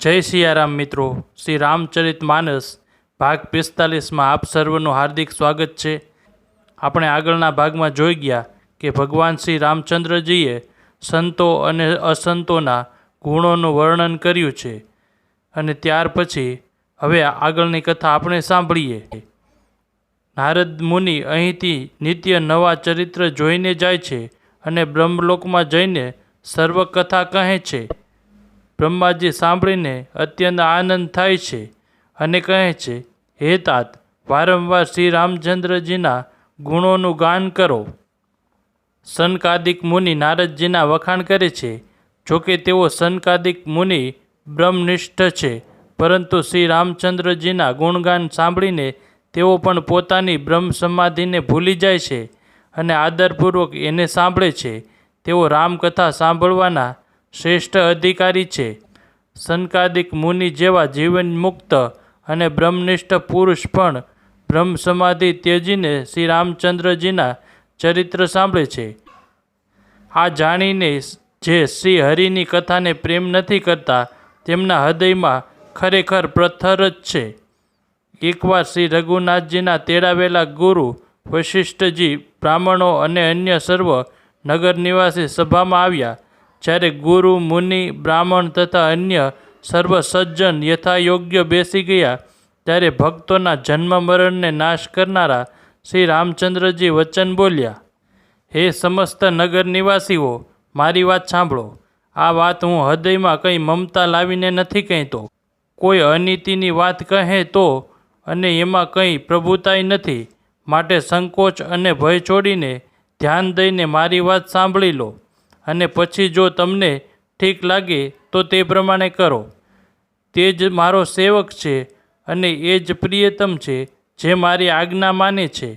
જય સિયારામ મિત્રો. શ્રી રામચરિત માનસ, ભાગ પિસ્તાલીસમાં આપ સર્વનું હાર્દિક સ્વાગત છે. આપણે આગળના ભાગમાં જોઈ ગયા કે ભગવાન શ્રી રામચંદ્રજીએ સંતો અને અસંતોના ગુણોનું વર્ણન કર્યું છે. અને ત્યાર પછી હવે આગળની કથા આપણે સાંભળીએ. નારદ મુનિ અહીંથી નિત્ય નવા ચરિત્ર જોઈને જાય છે અને બ્રહ્મલોકમાં જઈને સર્વકથા કહે છે. બ્રહ્માજી સાંભળીને અત્યંત આનંદ થાય છે અને કહે છે, હે તાત, વારંવાર શ્રી રામચંદ્રજીના ગુણોનું ગાન કરો. સનકાદિક મુનિ નારદજીના વખાણ કરે છે, જોકે તેઓ સનકાદિક મુનિ બ્રહ્મનિષ્ઠ છે, પરંતુ શ્રી રામચંદ્રજીના ગુણગાન સાંભળીને તેઓ પણ પોતાની બ્રહ્મ સમાધિને ભૂલી જાય છે અને આદરપૂર્વક એને સાંભળે છે. તેઓ રામકથા સાંભળવાના શ્રેષ્ઠ અધિકારી છે. સનકાદિક મુનિ જેવા જીવન મુક્ત અને બ્રહ્મનિષ્ઠ પુરુષ પણ બ્રહ્મ સમાધિ ત્યજીને શ્રી રામચંદ્રજીના ચરિત્ર સાંભળે છે. આ જાણીને જે શ્રી હરિની કથાને પ્રેમ નથી કરતા, તેમના હૃદયમાં ખરેખર પ્રથર જ છે. એકવાર શ્રી રઘુનાથજીના તેડાવેલા ગુરુ વશિષ્ઠજી બ્રાહ્મણો અને અન્ય સર્વ નગર નિવાસી સભામાં આવ્યા જ્યારે ગુરુ, મુનિ, બ્રાહ્મણ તથા અન્ય સર્વ સજ્જન યથાયોગ્ય બેસી ગયા, ત્યારે ભક્તોના જન્મ મરણને નાશ કરનારા શ્રી રામચંદ્રજી વચન બોલ્યા, હે સમસ્ત નગર નિવાસીઓ, મારી વાત સાંભળો. આ વાત હું હૃદયમાં કંઈ મમતા લાવીને નથી કહેતો. કોઈ અનીતિની વાત કહે તો અને એમાં કંઈ પ્રભુતાઈ નથી. માટે સંકોચ અને ભય છોડીને ધ્યાન દઈને મારી વાત સાંભળી લો. અને પછી જો તમને ઠીક લાગે તો તે પ્રમાણે કરો. તે જ મારો સેવક છે અને એ જ પ્રિયતમ છે જે મારી આજ્ઞા માને છે.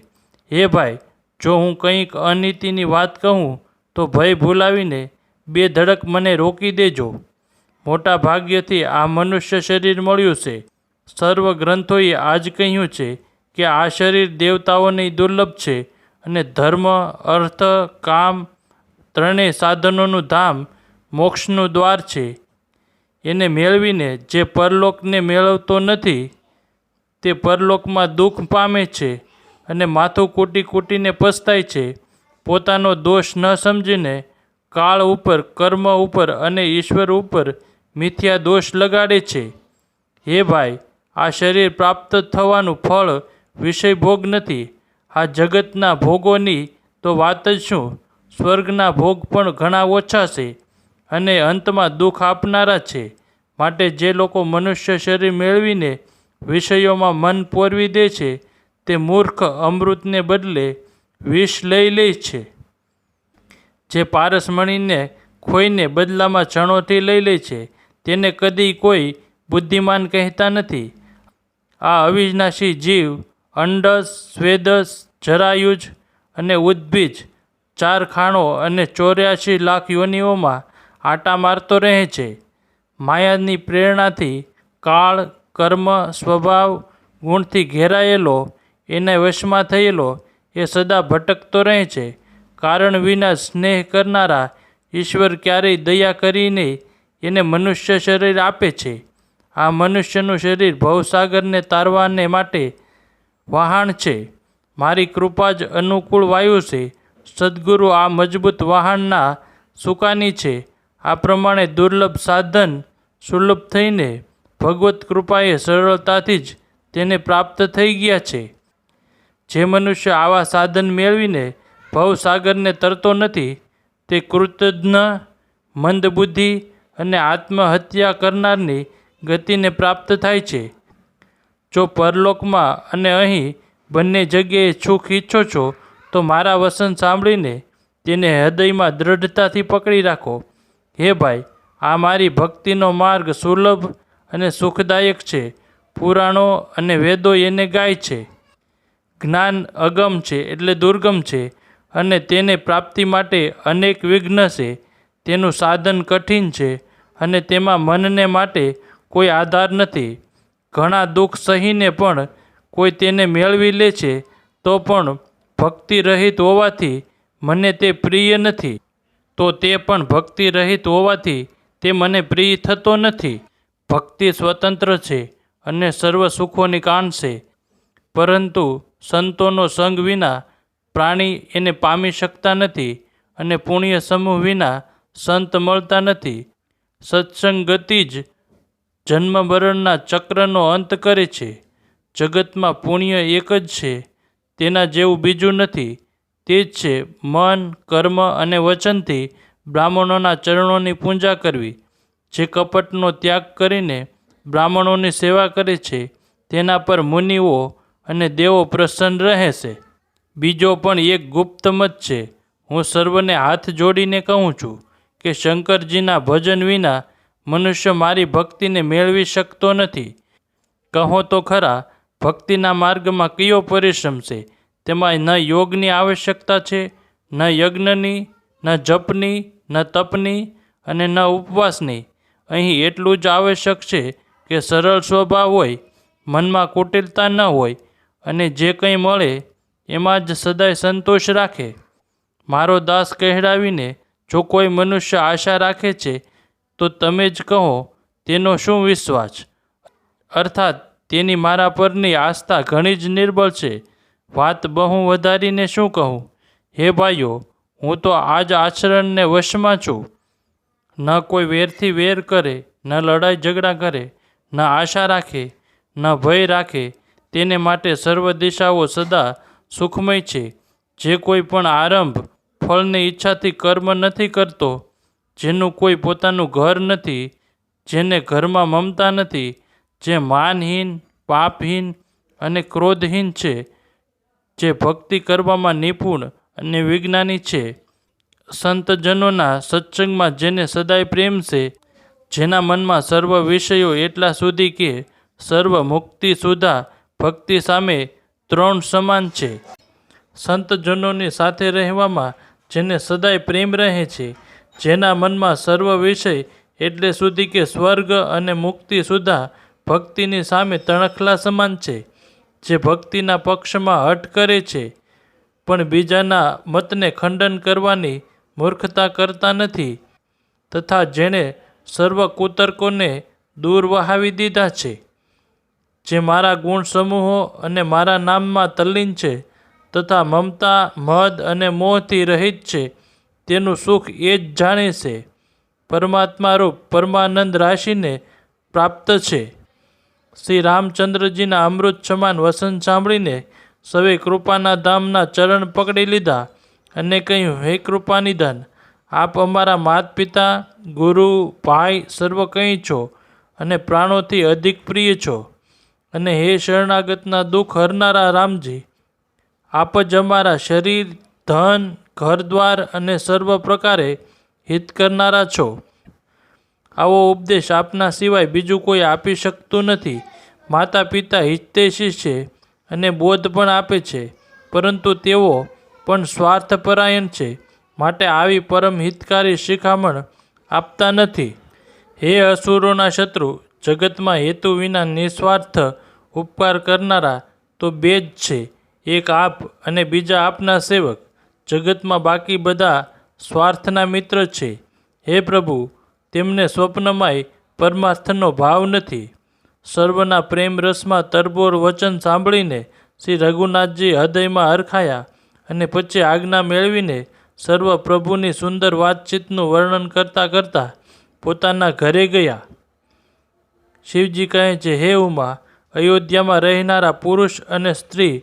હે ભાઈ, જો હું કંઈક અનીતિની વાત કહું, તો ભય ભૂલાવીને બે ધડક મને રોકી દેજો. મોટા ભાગ્યથી આ મનુષ્ય શરીર મળ્યું છે. સર્વ ગ્રંથોએ આજ કહ્યું છે કે આ શરીર દેવતાઓની દુર્લભ છે અને ધર્મ, અર્થ, કામ ત્રણેય સાધનોનું ધામ મોક્ષનું દ્વાર છે. એને મેળવીને જે પરલોકને મેળવતો નથી, તે પરલોકમાં દુઃખ પામે છે અને માથું કૂટી કૂટીને પસ્તાય છે. પોતાનો દોષ ન સમજીને કાળ ઉપર, કર્મ ઉપર અને ઈશ્વર ઉપર મિથ્યા દોષ લગાડે છે. હે ભાઈ, આ શરીર પ્રાપ્ત થવાનું ફળ વિષય ભોગ નથી. આ જગતના ભોગોની તો વાત જ શું? સ્વર્ગના ભોગ પણ ઘણા ઓછા છે અને અંતમાં દુઃખ આપનારા છે. માટે જે લોકો મનુષ્ય શરીર મેળવીને વિષયોમાં મન પોરવી દે છે, તે મૂર્ખ અમૃતને બદલે વિષ લઈ લે છે. જે પારસમણીને ખોઈને બદલામાં ચણોથી લઈ લે છે, તેને કદી કોઈ બુદ્ધિમાન કહેતા નથી. આ અવિનાશી જીવ, અંડસ, સ્વેદસ, જરાયુજ અને ઉદ્ભીજ ચાર ખાણો અને ચોર્યાસી લાખ યોનિઓમાં આટા મારતો રહે છે. માયાની પ્રેરણાથી કાળ, કર્મ, સ્વભાવ, ગુણથી ઘેરાયેલો, એને વશમાં થયેલો, એ સદા ભટકતો રહે છે. કારણ વિના સ્નેહ કરનારા ઈશ્વર ક્યારેય દયા કરીને એને મનુષ્ય શરીર આપે છે. આ મનુષ્યનું શરીર ભવસાગરને તારવાને માટે વહાણ છે. મારી કૃપા જ અનુકૂળ વાયુ છે. સદગુરુ આ મજબૂત વાહનના સુકાની છે. આ પ્રમાણે દુર્લભ સાધન સુલભ થઈને ભગવત કૃપાએ સરળતાથી જ તેને પ્રાપ્ત થઈ ગયા છે. જે મનુષ્ય આવા સાધન મેળવીને ભવસાગરને તરતો નથી, તે કૃતજ્ઞ, મંદબુદ્ધિ અને આત્મહત્યા કરનારની ગતિને પ્રાપ્ત થાય છે. જો પરલોકમાં અને અહીં બંને જગ્યાએ સુખ ઈચ્છો છો તો મારા વસન સાંભળીને તેને હૃદયમાં દૃઢતાથી પકડી રાખો. હે ભાઈ, આ મારી ભક્તિનો માર્ગ સુલભ અને સુખદાયક છે. પુરાણો અને વેદો એને ગાય છે. જ્ઞાન અગમ છે એટલે દુર્ગમ છે અને તેને પ્રાપ્તિ માટે અનેક વિઘ્ન છે. તેનું સાધન કઠિન છે અને તેમાં મનને માટે કોઈ આધાર નથી. ઘણા દુઃખ સહીને પણ કોઈ તેને મેળવી લે છે તો પણ ભક્તિ રહિત હોવાથી મને તે પ્રિય નથી. તો તે પણ ભક્તિ રહિત હોવાથી તે મને પ્રિય થતો નથી. ભક્તિ સ્વતંત્ર છે અને સર્વ સુખોની કાન છે પરંતુ સંતોનો સંગ વિના પ્રાણી એને પામી શકતા નથી અને પુણ્ય સમૂહ વિના સંત મળતા નથી. સત્સંગ ગતિ જ જન્મ મરણના ચક્રનો અંત કરે છે. જગતમાં પુણ્ય એક જ છે. તેના જેવું બીજું નથી. તે જ છે, મન, કર્મ અને વચનથી બ્રાહ્મણોના ચરણોની પૂજા કરવી. જે કપટનો ત્યાગ કરીને બ્રાહ્મણોની સેવા કરે છે, તેના પર મુનિઓ અને દેવો પ્રસન્ન રહેશે. બીજો પણ એક ગુપ્ત મત છે, હું સર્વને હાથ જોડીને કહું છું કે શંકરજીના ભજન વિના મનુષ્ય મારી ભક્તિને મેળવી શકતો નથી. કહો તો ખરા ભક્તિના માર્ગમાં કયો પરિશ્રમ છે? તેમાં ન યોગની આવશ્યકતા છે, ન યજ્ઞની, ન જપની, ન તપની અને ન ઉપવાસની. અહીં એટલું જ આવશ્યક છે કે સરળ સ્વભાવ હોય, મનમાં કુટિલતા ન હોય અને જે કંઈ મળે એમાં જ સદાય સંતોષ રાખે. મારો દાસ કહેડાવીને, જો કોઈ મનુષ્ય આશા રાખે છે, તો તમે જ કહો, તેનો શું વિશ્વાસ? અર્થાત તેની મારા પરની આસ્થા ઘણી જ નિર્બળ છે. વાત બહુ વધારીને શું કહું? હે ભાઈઓ, હું તો આજ આચરણને વશમાં છું. ન કોઈ વેરથી વેર કરે, ન લડાઈ ઝઘડા કરે, ન આશા રાખે, ન ભય રાખે. તેને માટે સર્વ દિશાઓ સદા સુખમય છે. જે કોઈ પણ આરંભ ફળની ઈચ્છાથી કર્મ નથી કરતો, જેનું કોઈ પોતાનું ઘર નથી, જેને ઘરમાં મમતા નથી જે માનહીન, પાપહીન અને ક્રોધહીન છે, જે ભક્તિ કરવામાં નિપુણ અને વિજ્ઞાની છે. સંતજનોના સત્સંગમાં જેને સદાય પ્રેમ છે, જેના મનમાં સર્વ વિષયો એટલા સુધી કે સર્વ મુક્તિ સુધા ભક્તિ સામે ત્રણ સમાન છે. સંતજનોની સાથે રહેવામાં જેને સદાય પ્રેમ રહે છે, જેના મનમાં સર્વ વિષય એટલે સુધી કે સ્વર્ગ અને મુક્તિ સુધા ભક્તિની સામે તણખલા સમાન છે, જે ભક્તિના પક્ષમાં હઠ કરે છે, પણ બીજાના મતને ખંડન કરવાની મૂર્ખતા કરતા નથી, તથા જેણે સર્વ કુતર્કોને દૂર વહાવી દીધા છે. જે મારા ગુણ સમૂહો અને મારા નામમાં તલ્લીન છે, તથા મમતા મદ અને મોહથી રહિત છે, તેનું સુખ એ જ જાણે છે. પરમાત્મા રૂપ પરમાનંદ રાશિને પ્રાપ્ત છે. શ્રી રામચંદ્રજીના અમૃત સમાન વસન સાંભળીને સવે કૃપાના ધામના ચરણ પકડી લીધા અને કહ્યું, હે કૃપાનિધાન, આપ અમારા માત પિતા ગુરુ, ભાઈ સર્વ કંઈ છો અને પ્રાણોથી અધિક પ્રિય છો. અને હે શરણાગતના દુઃખ હરનારા રામજી, આપ જ અમારા શરીર, ધન ઘર દ્વાર અને સર્વ પ્રકારે હિત કરનારા છો. આવો ઉપદેશ આપના સિવાય બીજું કોઈ આપી શકતું નથી. માતા પિતા હિતેશી છે અને બોધ પણ આપે છે, પરંતુ તેઓ પણ સ્વાર્થપરાયણ છે. માટે આવી પરમ હિતકારી શિખામણ આપતા નથી. હે અસુરોના શત્રુ, જગતમાં હેતુ વિના નિસ્વાર્થ ઉપકાર કરનારા તો બે જ છે. એક આપ અને બીજા આપના સેવક. જગતમાં બાકી બધા સ્વાર્થના મિત્ર છે. હે પ્રભુ તેમને સ્વપ્નમાંય પરમાર્થનો ભાવ નથી. સર્વના પ્રેમ રસમાં તરબોર વચન સાંભળીને શ્રી રઘુનાથજી હૃદયમાં હરખાયા અને પછી આજ્ઞા મેળવીને સર્વ પ્રભુની સુંદર વાતચીતનું વર્ણન કરતાં કરતાં પોતાના ઘરે ગયા. શિવજી કહે છે, હે ઉમા, અયોધ્યામાં રહેનારા પુરુષ અને સ્ત્રી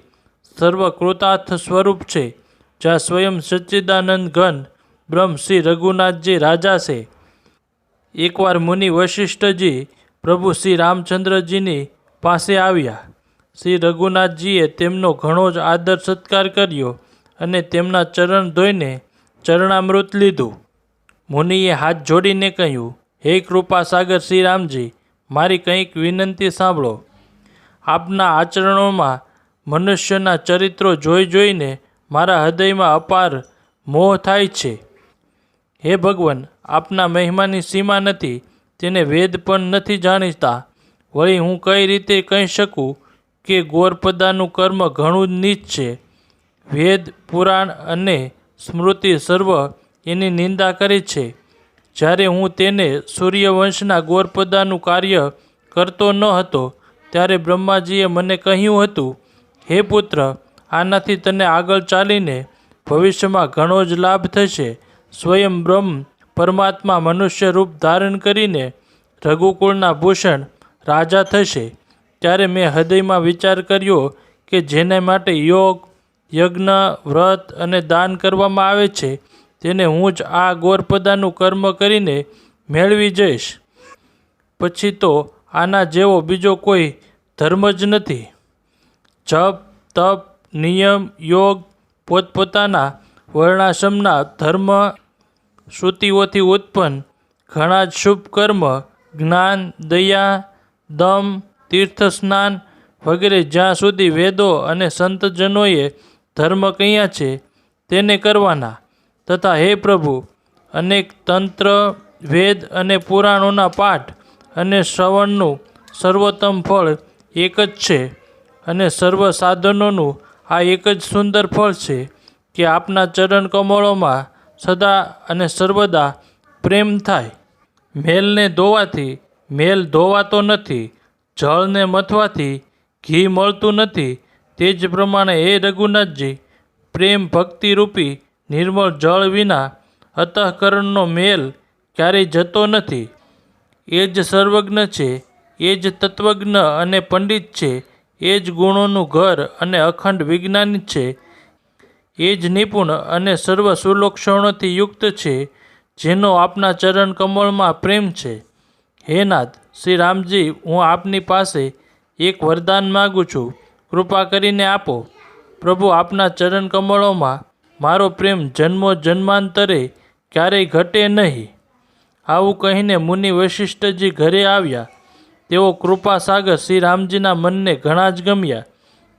સર્વ કૃતાર્થ સ્વરૂપ છે. જ્યાં સ્વયં સચ્ચિદાનંદ ઘન બ્રહ્મ શ્રી રઘુનાથજી રાજા છે. એકવાર મુનિ વશિષ્ઠજી પ્રભુ શ્રી રામચંદ્રજીની પાસે આવ્યા. શ્રી રઘુનાથજીએ તેમનો ઘણો જ આદર સત્કાર કર્યો અને તેમના ચરણ ધોઈને ચરણામૃત લીધું. મુનિએ હાથ જોડીને કહ્યું, હે કૃપા સાગર શ્રી રામજી, મારી કંઈક વિનંતી સાંભળો. આપના આચરણોમાં મનુષ્યના ચરિત્રો જોઈ જોઈને મારા હૃદયમાં અપાર મોહ થાય છે. હે ભગવાન, આપના મહિમાની સીમા નથી, તેને વેદ પણ નથી જાણીતા. વળી હું કઈ રીતે કહી શકું કે ગોરપદાનું કર્મ ઘણું જ નીચ છે? વેદ, પુરાણ અને સ્મૃતિ સર્વ એની નિંદા કરે છે. જ્યારે હું તેને સૂર્યવંશના ગોરપદાનું કાર્ય કરતો ન હતો, ત્યારે બ્રહ્માજીએ મને કહ્યું હતું, હે પુત્ર, આનાથી તને આગળ ચાલીને ભવિષ્યમાં ઘણો જ લાભ થશે. સ્વયં બ્રહ્મ પરમાત્મા મનુષ્ય રૂપ ધારણ કરીને રઘુકુળના ભૂષણ રાજા થશે. ત્યારે મેં હૃદયમાં વિચાર કર્યો કે જેને માટે યોગ, યજ્ઞ, વ્રત અને દાન કરવામાં આવે છે, તેને હું જ આ ગોરપદાનું કર્મ કરીને મેળવી જઈશ. પછી તો આના જેવો બીજો કોઈ ધર્મ જ નથી. જપ, તપ, નિયમ, યોગ પોતપોતાના વર્ણાશ્રમના ધર્મ શ્રુતિઓથી ઉત્પન્ન ઘણા જ શુભ કર્મ, જ્ઞાન, દયા, દમ, તીર્થ સ્નાન વગેરે જ્યાં સુધી વેદો અને સંતજનોએ ધર્મ કયા છે તેને કરવાના. તથા હે પ્રભુ, અનેક તંત્ર, વેદ અને પુરાણોના પાઠ અને શ્રવણનું સર્વોત્તમ ફળ એક જ છે અને સર્વ સાધનોનું આ એક જ સુંદર ફળ છે. કે આપના ચરણ કમળોમાં સદા અને સર્વદા પ્રેમ થાય. મેલને ધોવાથી, મેલ ધોવાતો નથી, જળને મથવાથી ઘી મળતું નથી. તે જ પ્રમાણે હે રઘુનાથજી, પ્રેમ ભક્તિરૂપી નિર્મળ જળ વિના અતઃકરણનો મેલ ક્યારેય જતો નથી. એ જ સર્વજ્ઞ છે, એ જ તત્વજ્ઞ અને પંડિત છે, એ જ ગુણોનું ઘર અને અખંડ વિજ્ઞાન છે. એ જ નિપુણ અને સર્વ સુલક્ષણોથી યુક્ત છે, જેનો આપના ચરણ કમળમાં પ્રેમ છે. હે નાથ, શ્રી રામજી, હું આપની પાસે એક વરદાન માગું છું. કૃપા કરીને આપો. પ્રભુ આપના ચરણ કમળોમાં મારો પ્રેમ જન્મો જન્માંતરે ક્યારેય ઘટે નહીં. આવું કહીને મુનિ વશિષ્ઠજી ઘરે આવ્યા. તેઓ કૃપા સાગર શ્રી રામજીના મનને ઘણા જ ગમ્યા.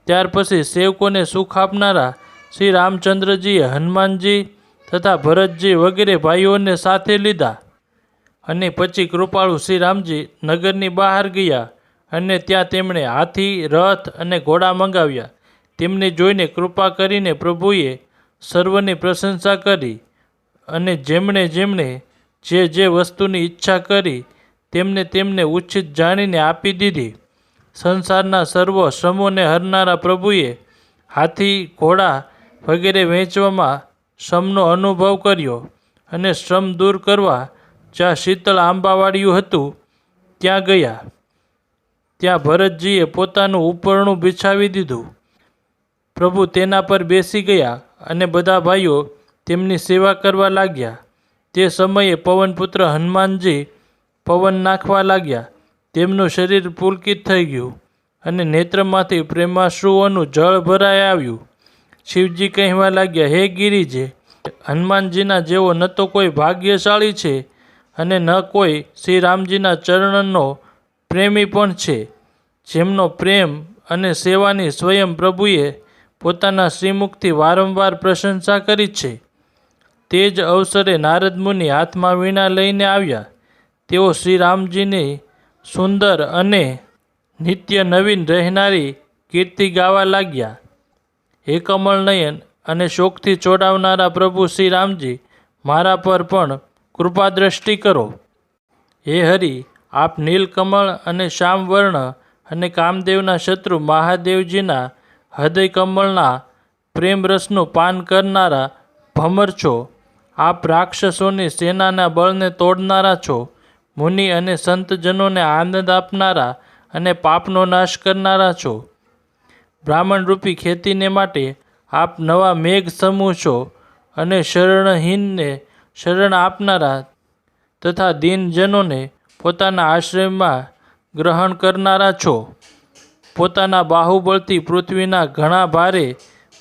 ત્યાર પછી સેવકોને સુખ આપનારા શ્રી રામચંદ્રજીએ હનુમાનજી તથા ભરતજી વગેરે ભાઈઓને સાથે લીધા અને પછી કૃપાળુ શ્રી રામજી નગરની બહાર ગયા અને ત્યાં તેમણે હાથી, રથ અને ઘોડા મંગાવ્યા. તેમને જોઈને કૃપા કરીને પ્રભુએ સર્વની પ્રશંસા કરી અને જેમણે જેમણે જે જે વસ્તુની ઈચ્છા કરી તેમને તેમને ઉચિત જાણીને આપી દીધી. સંસારના સર્વ શ્રમોને હરનારા પ્રભુએ હાથી, ઘોડા વગેરે વેચવામાં શ્રમનો અનુભવ કર્યો અને શ્રમ દૂર કરવા જ્યાં શીતળ આંબાવાડિયું હતું, ત્યાં ગયા. ત્યાં ભરતજીએ પોતાનું ઉપરણું બિછાવી દીધું. પ્રભુ તેના પર બેસી ગયા અને બધા ભાઈઓ તેમની સેવા કરવા લાગ્યા. તે સમયે પવનપુત્ર હનુમાનજી પવન નાખવા લાગ્યા. તેમનું શરીર પુલકિત થઈ ગયું અને નેત્રમાંથી પ્રેમાશ્રુઓનું જળ ભરાઈ આવ્યું. શિવજી કહેવા લાગ્યા, હે ગિરિજે, હનુમાનજીના જેવો ન તો કોઈ ભાગ્યશાળી છે અને ન કોઈ શ્રી રામજીના ચરણનો પ્રેમી પણ છે. જેમનો પ્રેમ અને સેવાની સ્વયં પ્રભુએ પોતાના શ્રીમુખથી વારંવાર પ્રશંસા કરી છે. તે જ અવસરે નારદ મુનિ હાથમાં વીણા લઈને આવ્યા. તેઓ શ્રી રામજીની સુંદર અને નિત્ય નવીન રહેનારી કીર્તિ ગાવા લાગ્યા. હે કમળ નયન અને શોકથી ચોડાવનારા પ્રભુ શ્રી રામજી મારા પર પણ કૃપા દ્રષ્ટિ કરો. હે હરિ, આપ નીલકમળ અને શ્યામવર્ણ અને કામદેવના શત્રુ મહાદેવજીના હૃદય કમળના પ્રેમ રસનું પાન કરનારા ભમર છો. આપ રાક્ષસોની સેનાના બળને તોડનારા છો. મુનિ અને સંતજનોને આનંદ આપનારા અને પાપનો નાશ કરનારા છો. બ્રાહ્મણરૂપી ખેતીને માટે આપ નવા મેઘ સમૂહ છો અને શરણહીનને શરણ આપનારા તથા દીનજનોને પોતાના આશ્રયમાં ગ્રહણ કરનારા છો. પોતાના બાહુબળથી પૃથ્વીના ઘણા ભારે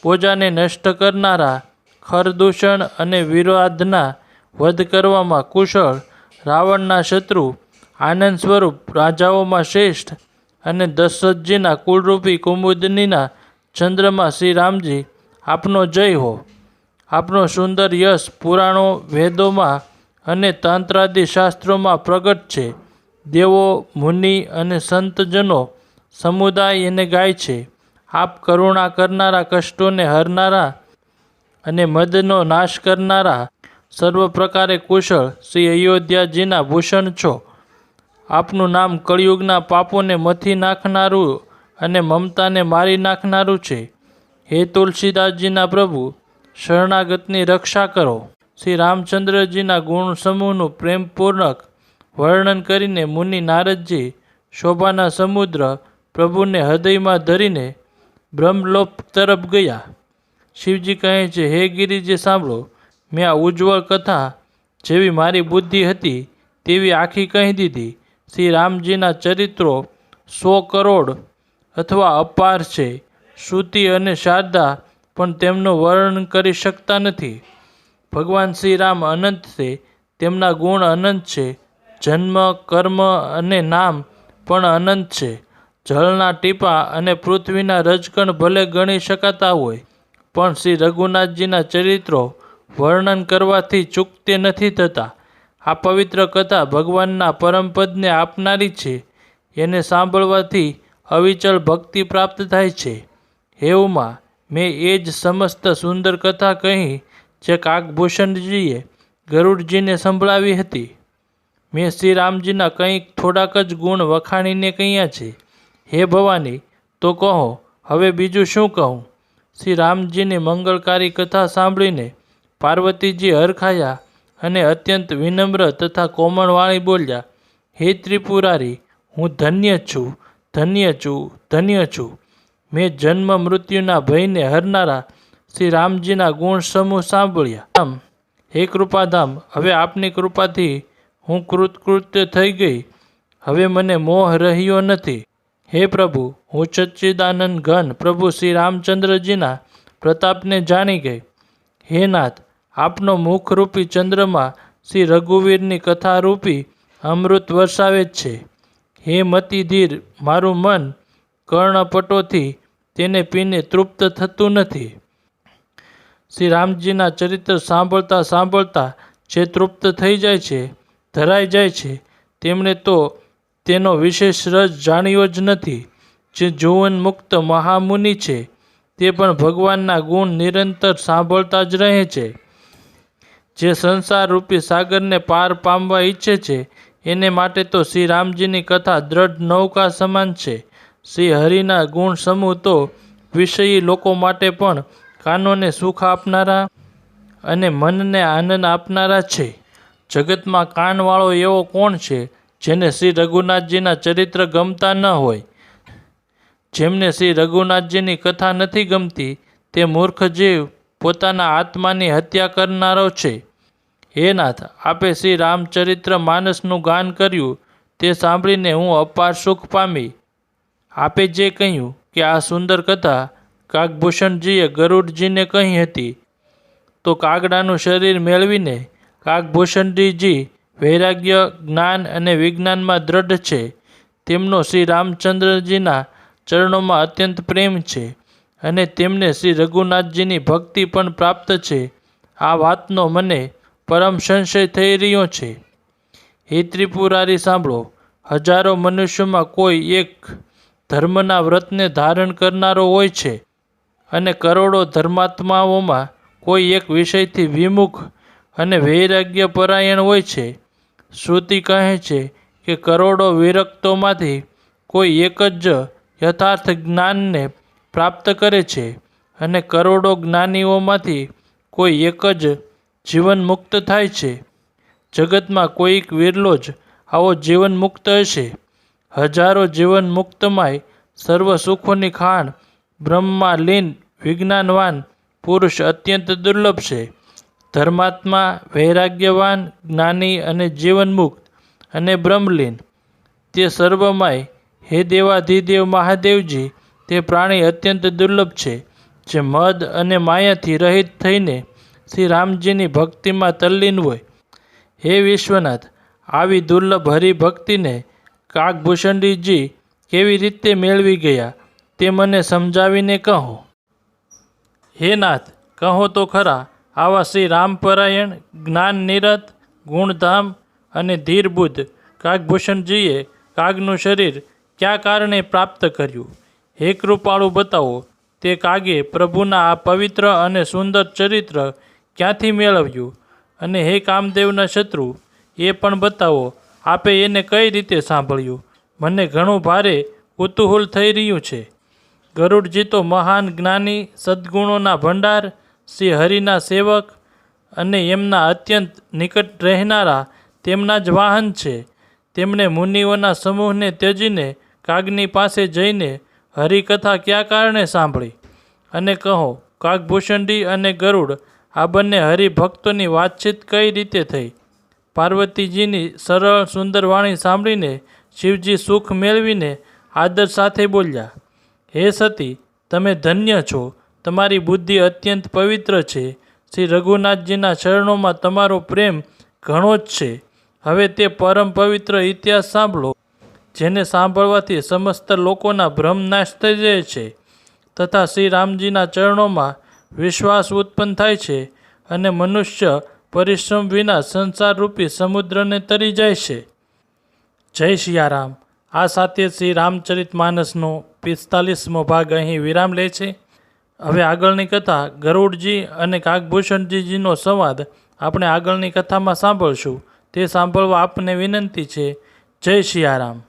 બોજાને નષ્ટ કરનારા ખરદૂષણ અને વિરોધના વધ કરવામાં કુશળ રાવણના શત્રુ આનંદ સ્વરૂપ રાજાઓમાં શ્રેષ્ઠ અને દશરથજીના કુળરૂપી કુમુદનીના ચંદ્રમાં શ્રી રામજી આપનો જય હો. આપનો સુંદર યશ પુરાણો, વેદોમાં અને તંત્રાદિ શાસ્ત્રોમાં પ્રગટ છે. દેવો, મુનિ અને સંતજનો સમુદાય એને ગાય છે. આપ કરુણા કરનારા, કષ્ટોને હરનારા અને મદનો નાશ કરનારા સર્વ પ્રકારે કુશળ શ્રી અયોધ્યાજીના ભૂષણ છો. આપનું નામ કળિયુગના પાપોને મથી નાખનારું અને મમતાને મારી નાખનારું છે. હે તુલસીદાસજીના પ્રભુ, શરણાગતની રક્ષા કરો. શ્રી રામચંદ્રજીના ગુણ સમૂહનું પ્રેમપૂર્વક વર્ણન કરીને મુનિ નારદજી શોભાના સમુદ્ર પ્રભુને હૃદયમાં ધરીને બ્રહ્મલોપ તરફ ગયા. શિવજી કહે છે, હે ગિરિજી, સાંભળો. મેં આ ઉજ્જવળ કથા જેવી મારી બુદ્ધિ હતી તેવી આખી કહી દીધી. શ્રી રામજીના ચરિત્રો સો કરોડ અથવા અપાર છે. શ્રુતિ અને શારદા પણ તેમનું વર્ણન કરી શકતા નથી. ભગવાન શ્રી રામ અનંત છે. તેમના ગુણ અનંત છે. જન્મ, કર્મ અને નામ પણ અનંત છે. જળના ટીપા અને પૃથ્વીના રજકણ ભલે ગણી શકાતા હોય, પણ શ્રી રઘુનાથજીના ચરિત્રો વર્ણન કરવાથી ચૂકતે નથી થતા. આ પવિત્ર કથા ભગવાનના પરમપદને આપનારી છે. એને સાંભળવાથી અવિચળ ભક્તિ પ્રાપ્ત થાય છે. હે મેં એ જ સમસ્ત સુંદર કથા કહી, જે કાકભૂષણજીએ ગરુડજીને સંભળાવી હતી. મેં શ્રી રામજીના કંઈક થોડાક જ ગુણ વખાણીને કહ્યા છે. હે ભવાની, તો કહો, હવે બીજું શું કહું? શ્રી રામજીની મંગળકારી કથા સાંભળીને પાર્વતીજી હરખાયા અને અત્યંત વિનમ્ર તથા કોમળવાળી બોલ્યા, હે ત્રિપુરારી, હું ધન્ય છું ધન્ય છું ધન્ય છું. મેં જન્મ મૃત્યુના ભયને હરનારા શ્રી રામજીના ગુણ સમૂહ સાંભળ્યા. આમ, હે કૃપાધામ, હવે આપની કૃપાથી હું કૃતકૃત્ય થઈ ગઈ. હવે મને મોહ રહ્યો નથી. હે પ્રભુ, હું સચ્ચિદાનંદ ઘન પ્રભુ શ્રી રામચંદ્રજીના પ્રતાપને જાણી ગઈ. હે નાથ આપનો મુખરૂપી ચંદ્રમાં શ્રી રઘુવીરની કથારૂપી અમૃત વરસાવે જ છે. હે મતિધીર, મારું મન કર્ણપટોથી તેને પીને તૃપ્ત થતું નથી. શ્રી રામજીના ચરિત્ર સાંભળતા સાંભળતા જે તૃપ્ત થઈ જાય છે, ધરાઈ જાય છે, તેમણે તો તેનો વિશેષ રસ જાણ્યો જ નથી. જે જુવન મુક્ત મહામુનિ છે, તે પણ ભગવાનના ગુણ નિરંતર સાંભળતા જ રહે છે. જે સંસાર રૂપી સાગરને પાર પામવા ઈચ્છે છે, એને માટે તો શ્રી રામજીની કથા દ્રઢ નૌકા સમાન છે. શ્રી હરિના ગુણ સમૂહ તો વિષયી લોકો માટે પણ કાનોને સુખ આપનારા અને મનને આનંદ આપનારા છે. જગતમાં કાનવાળો એવો કોણ છે, જેને શ્રી રઘુનાથજીના ચરિત્ર ગમતા ન હોય? જેમને શ્રી રઘુનાથજીની કથા નથી ગમતી, તે મૂર્ખ જીવ પોતાના આત્માની હત્યા કરનારો છે. હે નાથ, આપે શ્રી રામચરિત્ર માનસનું ગાન કર્યું, તે સાંભળીને હું અપાર સુખ પામી. આપે જે કહ્યું કે આ સુંદર કથા કાગભૂષણજીએ ગરુડજીને કહી હતી. તો કાગડાનું શરીર મેળવીને કાકભૂષણજીજી વૈરાગ્ય, જ્ઞાન અને વિજ્ઞાનમાં દ્રઢ છે. તેમનો શ્રી રામચંદ્રજીના ચરણોમાં અત્યંત પ્રેમ છે અને તેમને શ્રી રઘુનાથજીની ભક્તિ પણ પ્રાપ્ત છે. આ વાતનો મને પરમ સંશય થઈ રહ્યો છે. હે ત્રિપુરારી, સાંભળો. હજારો મનુષ્યોમાં કોઈ એક ધર્મના વ્રતને ધારણ કરનારો હોય છે અને કરોડો ધર્માત્માઓમાં કોઈ એક વિષયથી વિમુખ અને વૈરાગ્ય પરાયણ હોય છે. શ્રુતિ કહે છે કે કરોડો વિરક્તોમાંથી કોઈ એક જ યથાર્થ જ્ઞાનને પ્રાપ્ત કરે છે અને કરોડો જ્ઞાનીઓમાંથી કોઈ એક જ જીવન મુક્ત થાય છે. જગતમાં કોઈક વિરલો જ આવો જીવન મુક્ત હશે. હજારો જીવન મુક્તમાંય સર્વ સુખોની ખાણ બ્રહ્મમાં લીન વિજ્ઞાનવાન પુરુષ અત્યંત દુર્લભ છે. ધર્માત્મા વૈરાગ્યવાન, જ્ઞાની અને જીવનમુક્ત અને બ્રહ્મલીન. તે સર્વમાંય હે દેવાધિદેવ મહાદેવજી, તે પ્રાણી અત્યંત દુર્લભ છે, જે મદ અને માયાથી રહિત થઈને શ્રી રામજીની ભક્તિમાં તલ્લીન હોય. હે વિશ્વનાથ, આવી દુર્લભ હરિભક્તિને કાકભૂષણજીજી કેવી રીતે મેળવી ગયા તે મને સમજાવીને કહો. હે નાથ, કહો તો ખરા, આવા શ્રી રામપરાયણ, જ્ઞાન નિરત, ગુણધામ અને ધીરબુદ્ધ કાગભૂષણજીએ કાગનું શરીર કયા કારણે પ્રાપ્ત કર્યું? હે કૃપાળુ બતાવો, તે કાગે પ્રભુના આ પવિત્ર અને સુંદર ચરિત્ર ક્યાંથી મેળવ્યું? અને હે કામદેવના શત્રુ, એ પણ બતાવો, આપે એને કઈ રીતે સાંભળ્યું? મને ઘણું ભારે કુતૂહલ થઈ રહ્યું છે. ગરુડજી તો મહાન જ્ઞાની, સદ્ગુણોના ભંડાર શ્રી હરિના સેવક અને એમના અત્યંત નિકટ રહેનારા તેમના જ વાહન છે. તેમણે મુનિઓના સમૂહને ત્યજીને કાગની પાસે જઈને હરિકથા કયા કારણે સાંભળી? અને કહો કાગભૂષણજી અને ગરુડ આ બંને હરિભક્તોની વાતચીત કઈ રીતે થઈ? પાર્વતીજીની સરળ, સુંદર વાણી સાંભળીને શિવજી સુખ મેળવીને આદર સાથે બોલ્યા, હે સતી, તમે ધન્ય છો. તમારી બુદ્ધિ અત્યંત પવિત્ર છે. શ્રી રઘુનાથજીના ચરણોમાં તમારો પ્રેમ ઘણો જ છે. હવે તે પરમ પવિત્ર ઇતિહાસ સાંભળો, જેને સાંભળવાથી સમસ્ત લોકોના ભ્રમ નાશ થઈ જાય છે. તથા શ્રી રામજીના ચરણોમાં વિશ્વાસ ઉત્પન્ન થાય છે અને મનુષ્ય પરિશ્રમ વિના સંસારરૂપી સમુદ્રને તરી જાય છે. જય સિયારામ આ સાથે શ્રી રામચરિત માનસનો પિસ્તાલીસમો ભાગ અહીં વિરામ લે છે. હવે આગળની કથા ગરુડજી અને કાગભૂષણજીજીનો સંવાદ આપણે આગળની કથામાં સાંભળશું. તે સાંભળવા આપને વિનંતી છે. જય સિયારામ